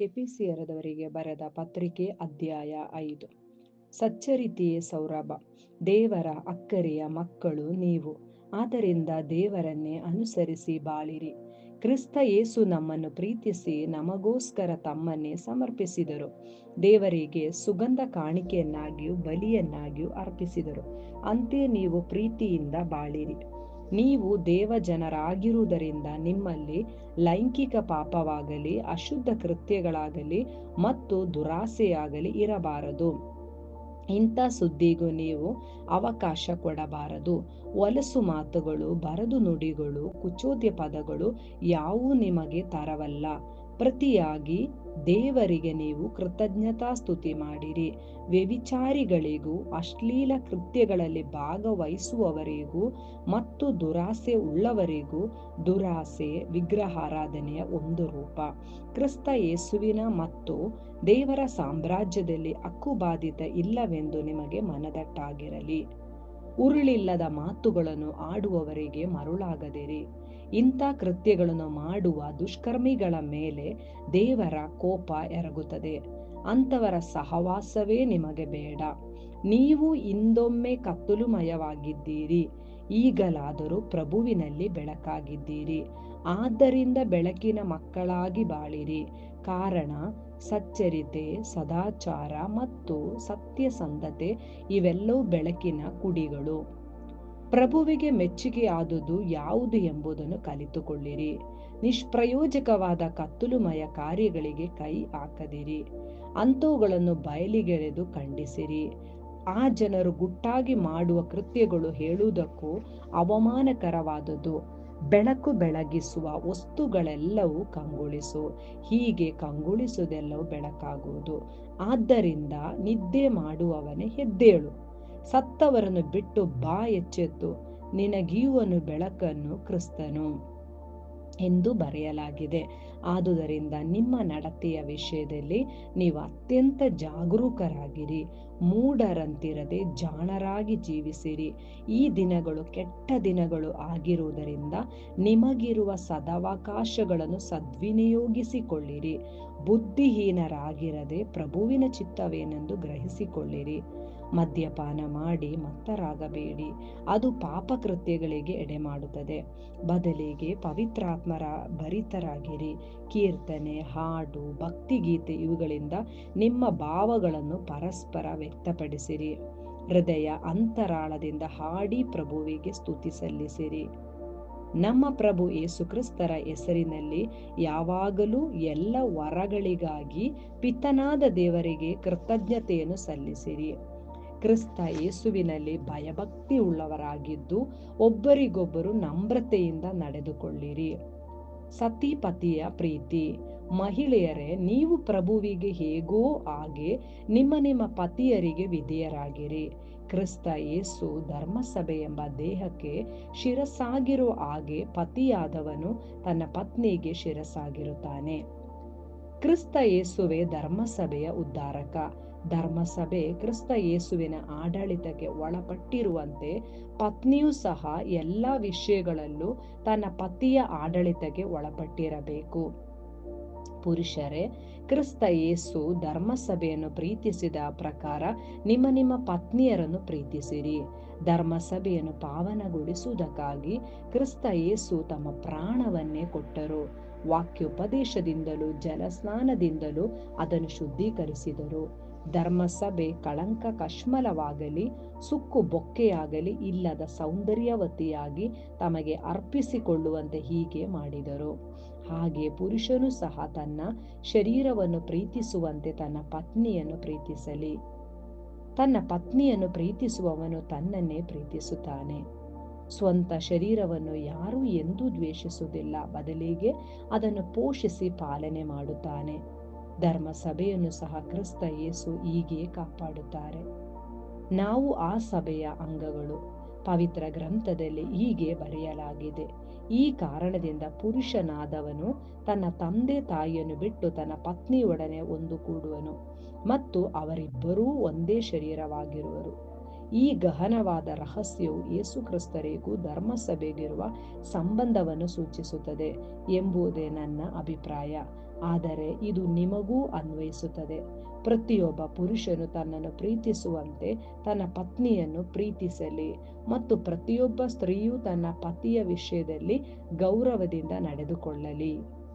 ಎಪಿಸಿಯರದವರಿಗೆ ಬರೆದ ಪತ್ರಿಕೆ ಅಧ್ಯಾಯ ಐದು. ಸಚ್ಚರಿತೆಯೇ ಸೌರಭ, ದೇವರ ಅಕ್ಕರೆಯ ಮಕ್ಕಳು ನೀವು. ಆದ್ದರಿಂದ ದೇವರನ್ನೇ ಅನುಸರಿಸಿ ಬಾಳಿರಿ. ಕ್ರಿಸ್ತ ಯೇಸು ನಮ್ಮನ್ನು ಪ್ರೀತಿಸಿ ನಮಗೋಸ್ಕರ ತಮ್ಮನ್ನೇ ಸಮರ್ಪಿಸಿದರು. ದೇವರಿಗೆ ಸುಗಂಧ ಕಾಣಿಕೆಯನ್ನಾಗಿಯೂ ಬಲಿಯನ್ನಾಗಿಯೂ ಅರ್ಪಿಸಿದರು. ಅಂತೆ ನೀವು ಪ್ರೀತಿಯಿಂದ ಬಾಳಿರಿ. ನೀವು ದೇವ ಜನರಾಗಿರುವುದರಿಂದ ನಿಮ್ಮಲ್ಲಿ ಲೈಂಗಿಕ ಪಾಪವಾಗಲಿ, ಅಶುದ್ಧ ಕೃತ್ಯಗಳಾಗಲಿ ಮತ್ತು ದುರಾಸೆಯಾಗಲಿ ಇರಬಾರದು. ಇಂಥ ಸುದ್ದಿಗೂ ನೀವು ಅವಕಾಶ ಕೊಡಬಾರದು. ಒಲಸು ಮಾತುಗಳು, ಬರದು ನುಡಿಗಳು, ಕುಚೋದ್ಯ ಪದಗಳು ಯಾವೂ ನಿಮಗೆ ತರವಲ್ಲ. ಪ್ರತಿಯಾಗಿ ದೇವರಿಗೆ ನೀವು ಕೃತಜ್ಞತಾ ಸ್ತುತಿ ಮಾಡಿರಿ. ವ್ಯವಿಚಾರಿಗಳಿಗೂ ಅಶ್ಲೀಲ ಕೃತ್ಯಗಳಲ್ಲಿ ಭಾಗವಹಿಸುವವರಿಗೂ ಮತ್ತು ದುರಾಸೆ ಉಳ್ಳವರಿಗೂ ದುರಾಸೆ ವಿಗ್ರಹಾರಾಧನೆಯ ಒಂದು ರೂಪ. ಕ್ರಿಸ್ತ ಯೇಸುವಿನ ಮತ್ತು ದೇವರ ಸಾಮ್ರಾಜ್ಯದಲ್ಲಿ ಹಕ್ಕುಬಾಧಿತ ಇಲ್ಲವೆಂದು ನಿಮಗೆ ಮನದಟ್ಟಾಗಿರಲಿ. ಉರುಳಿಲ್ಲದ ಮಾತುಗಳನ್ನು ಆಡುವವರಿಗೆ ಮರುಳಾಗದಿರಿ. ಇಂಥ ಕೃತ್ಯಗಳನ್ನು ಮಾಡುವ ದುಷ್ಕರ್ಮಿಗಳ ಮೇಲೆ ದೇವರ ಕೋಪ ಎರಗುತ್ತದೆ. ಅಂಥವರ ಸಹವಾಸವೇ ನಿಮಗೆ ಬೇಡ. ನೀವು ಇಂದೊಮ್ಮೆ ಕತ್ತಲುಮಯವಾಗಿದ್ದೀರಿ. ಈಗಲಾದರೂ ಪ್ರಭುವಿನಲ್ಲಿ ಬೆಳಕಾಗಿದ್ದೀರಿ. ಆದ್ದರಿಂದ ಬೆಳಕಿನ ಮಕ್ಕಳಾಗಿ ಬಾಳಿರಿ. ಕಾರಣ, ಸಚ್ಚರಿತೆ, ಸದಾಚಾರ ಮತ್ತು ಸತ್ಯಸಂಧತೆ ಇವೆಲ್ಲವೂ ಬೆಳಕಿನ ಕುಡಿಗಳು. ಪ್ರಭುವಿಗೆ ಮೆಚ್ಚುಗೆಯಾದುದು ಯಾವುದು ಎಂಬುದನ್ನು ಕಲಿತುಕೊಳ್ಳಿರಿ. ನಿಷ್ಪ್ರಯೋಜಕವಾದ ಕತ್ತಲುಮಯ ಕಾರ್ಯಗಳಿಗೆ ಕೈ ಹಾಕದಿರಿ. ಅಂಥವುಗಳನ್ನು ಬಯಲಿಗೆರೆದು ಖಂಡಿಸಿರಿ. ಆ ಜನರು ಗುಟ್ಟಾಗಿ ಮಾಡುವ ಕೃತ್ಯಗಳು ಹೇಳುವುದಕ್ಕೂ ಅವಮಾನಕರವಾದುದು. ಬೆಳಕು ಬೆಳಗಿಸುವ ವಸ್ತುಗಳೆಲ್ಲವೂ ಕಂಗೊಳಿಸು. ಹೀಗೆ ಕಂಗೊಳಿಸುವುದೆಲ್ಲವೂ ಬೆಳಕಾಗುವುದು. ಆದ್ದರಿಂದ ನಿದ್ದೆ ಮಾಡುವವನೇ ಹೆದ್ದೇಳು. ಸತ್ತವರನ್ನು ಬಿಟ್ಟು ಬಾ ಎಚ್ಚೆತ್ತು. ನಿನಗೀವನು ಬೆಳಕನ್ನು ಕ್ರಿಸ್ತನು ಎಂದು ಬರೆಯಲಾಗಿದೆ. ಆದುದರಿಂದ ನಿಮ್ಮ ನಡತೆಯ ವಿಷಯದಲ್ಲಿ ನೀವು ಅತ್ಯಂತ ಜಾಗರೂಕರಾಗಿರಿ, ಮೂಢರಂತಿರದೆ ಜಾಣರಾಗಿ ಜೀವಿಸಿರಿ. ಈ ದಿನಗಳು ಕೆಟ್ಟ ದಿನಗಳು ಆಗಿರುವುದರಿಂದ ನಿಮಗಿರುವ ಸದಾವಕಾಶಗಳನ್ನು ಸದ್ವಿನಿಯೋಗಿಸಿಕೊಳ್ಳಿರಿ. ಬುದ್ಧಿಹೀನರಾಗಿರದೆ ಪ್ರಭುವಿನ ಚಿತ್ತವೇನೆಂದು ಗ್ರಹಿಸಿಕೊಳ್ಳಿರಿ. ಮದ್ಯಪಾನ ಮಾಡಿ ಮತ್ತರಾಗಬೇಡಿ. ಅದು ಪಾಪಕೃತ್ಯಗಳಿಗೆ ಎಡೆಮಾಡುತ್ತದೆ. ಬದಲಿಗೆ ಪವಿತ್ರಾತ್ಮರ ಭರಿತರಾಗಿರಿ. ಕೀರ್ತನೆ, ಹಾಡು, ಭಕ್ತಿಗೀತೆ ಇವುಗಳಿಂದ ನಿಮ್ಮ ಭಾವಗಳನ್ನು ಪರಸ್ಪರ ವ್ಯಕ್ತಪಡಿಸಿರಿ. ಹೃದಯ ಅಂತರಾಳದಿಂದ ಹಾಡಿ ಪ್ರಭುವಿಗೆ ಸ್ತುತಿ ಸಲ್ಲಿಸಿರಿ. ನಮ್ಮ ಪ್ರಭು ಯೇಸುಕ್ರಿಸ್ತರ ಹೆಸರಿನಲ್ಲಿ ಯಾವಾಗಲೂ ಎಲ್ಲ ವರಗಳಿಗಾಗಿ ಪಿತನಾದ ದೇವರಿಗೆ ಕೃತಜ್ಞತೆಯನ್ನು ಸಲ್ಲಿಸಿರಿ. ಕ್ರಿಸ್ತ ಯೇಸುವಿನಲ್ಲಿ ಭಯಭಕ್ತಿ ಉಳ್ಳವರಾಗಿದ್ದು ಒಬ್ಬರಿಗೊಬ್ಬರು ನಮ್ರತೆಯಿಂದ ನಡೆದುಕೊಳ್ಳಿರಿ. ಸತಿಪತಿಯ ಪ್ರೀತಿ. ಮಹಿಳೆಯರೇ, ನೀವು ಪ್ರಭುವಿಗೆ ಹೇಗೋ ಹಾಗೆ ನಿಮ್ಮ ನಿಮ್ಮ ಪತಿಯರಿಗೆ ವಿಧೇಯರಾಗಿರಿ. ಕ್ರಿಸ್ತ ಯೇಸು ಧರ್ಮಸಭೆ ಎಂಬ ದೇಹಕ್ಕೆ ಶಿರಸ್ಸಾಗಿರೋ ಹಾಗೆ ಪತಿಯಾದವನು ತನ್ನ ಪತ್ನಿಗೆ ಶಿರಸ್ಸಾಗಿರುತ್ತಾನೆ ಕ್ರಿಸ್ತ ಯೇಸುವೆ ಧರ್ಮಸಭೆಯ ಉದ್ಧಾರಕ. ಧರ್ಮಸಭೆ ಕ್ರಿಸ್ತ ಯೇಸುವಿನ ಆಡಳಿತಕ್ಕೆ ಒಳಪಟ್ಟಿರುವಂತೆ ಪತ್ನಿಯೂ ಸಹ ಎಲ್ಲ ವಿಷಯಗಳಲ್ಲೂ ತನ್ನ ಪತಿಯ ಆಡಳಿತಕ್ಕೆ ಒಳಪಟ್ಟಿರಬೇಕು. ಪುರುಷರೇ, ಕ್ರಿಸ್ತ ಯೇಸು ಧರ್ಮಸಭೆಯನ್ನು ಪ್ರೀತಿಸಿದ ಪ್ರಕಾರ ನಿಮ್ಮ ನಿಮ್ಮ ಪತ್ನಿಯರನ್ನು ಪ್ರೀತಿಸಿರಿ. ಧರ್ಮಸಭೆಯನ್ನು ಪಾವನಗೊಳಿಸುವುದಕ್ಕಾಗಿ ಕ್ರಿಸ್ತ ಯೇಸು ತಮ್ಮ ಪ್ರಾಣವನ್ನೇ ಕೊಟ್ಟರು. ವಾಕ್ಯೋಪದೇಶದಿಂದಲೂ, ಜಲಸ್ನಾನದಿಂದಲೂ ಅದನ್ನು ಶುದ್ಧೀಕರಿಸಿದರು. ಧರ್ಮಸಭೆ ಕಳಂಕ ಕಶ್ಮಲವಾಗಲಿ, ಸುಕ್ಕು ಬೊಕ್ಕೆಯಾಗಲಿ ಇಲ್ಲದ ಸೌಂದರ್ಯವತಿಯಾಗಿ ತಮಗೆ ಅರ್ಪಿಸಿಕೊಳ್ಳುವಂತೆ ಹೀಗೆ ಮಾಡಿದರು. ಹಾಗೆ ಪುರುಷನು ಸಹ ತನ್ನ ಶರೀರವನ್ನು ಪ್ರೀತಿಸುವಂತೆ ತನ್ನ ಪತ್ನಿಯನ್ನು ಪ್ರೀತಿಸಲಿ. ತನ್ನ ಪತ್ನಿಯನ್ನು ಪ್ರೀತಿಸುವವನು ತನ್ನನ್ನೇ ಪ್ರೀತಿಸುತ್ತಾನೆ. ಸ್ವಂತ ಶರೀರವನ್ನು ಯಾರೂ ಎಂದೂ ದ್ವೇಷಿಸುವುದಿಲ್ಲ. ಬದಲಿಗೆ ಅದನ್ನು ಪೋಷಿಸಿ ಪಾಲನೆ ಮಾಡುತ್ತಾನೆ. ಧರ್ಮ ಸಭೆಯನ್ನು ಸಹ ಕ್ರಿಸ್ತ ಯೇಸು ಹೀಗೆ ಕಾಪಾಡುತ್ತಾರೆ. ನಾವು ಆ ಸಭೆಯ ಅಂಗಗಳು. ಪವಿತ್ರ ಗ್ರಂಥದಲ್ಲಿ ಹೀಗೆ ಬರೆಯಲಾಗಿದೆ. ಈ ಕಾರಣದಿಂದ ಪುರುಷನಾದವನು ತನ್ನ ತಂದೆ ತಾಯಿಯನ್ನು ಬಿಟ್ಟು ತನ್ನ ಪತ್ನಿಯೊಡನೆ ಒಂದು ಕೂಡುವನು ಮತ್ತು ಅವರಿಬ್ಬರೂ ಒಂದೇ ಶರೀರವಾಗಿರುವರು. ಈ ಗಹನವಾದ ರಹಸ್ಯವು ಯೇಸುಕ್ರಿಸ್ತರಿಗೂ ಧರ್ಮಸಭೆಗಿರುವ ಸಂಬಂಧವನ್ನು ಸೂಚಿಸುತ್ತದೆ ಎಂಬುದೇ ನನ್ನ ಅಭಿಪ್ರಾಯ. ಆದರೆ ಇದು ನಿಮಗೂ ಅನ್ವಯಿಸುತ್ತದೆ. ಪ್ರತಿಯೊಬ್ಬ ಪುರುಷನು ತನ್ನನ್ನು ಪ್ರೀತಿಸುವಂತೆ ತನ್ನ ಪತ್ನಿಯನ್ನು ಪ್ರೀತಿಸಲಿ ಮತ್ತು ಪ್ರತಿಯೊಬ್ಬ ಸ್ತ್ರೀಯು ತನ್ನ ಪತಿಯ ವಿಷಯದಲ್ಲಿ ಗೌರವದಿಂದ ನಡೆದುಕೊಳ್ಳಲಿ.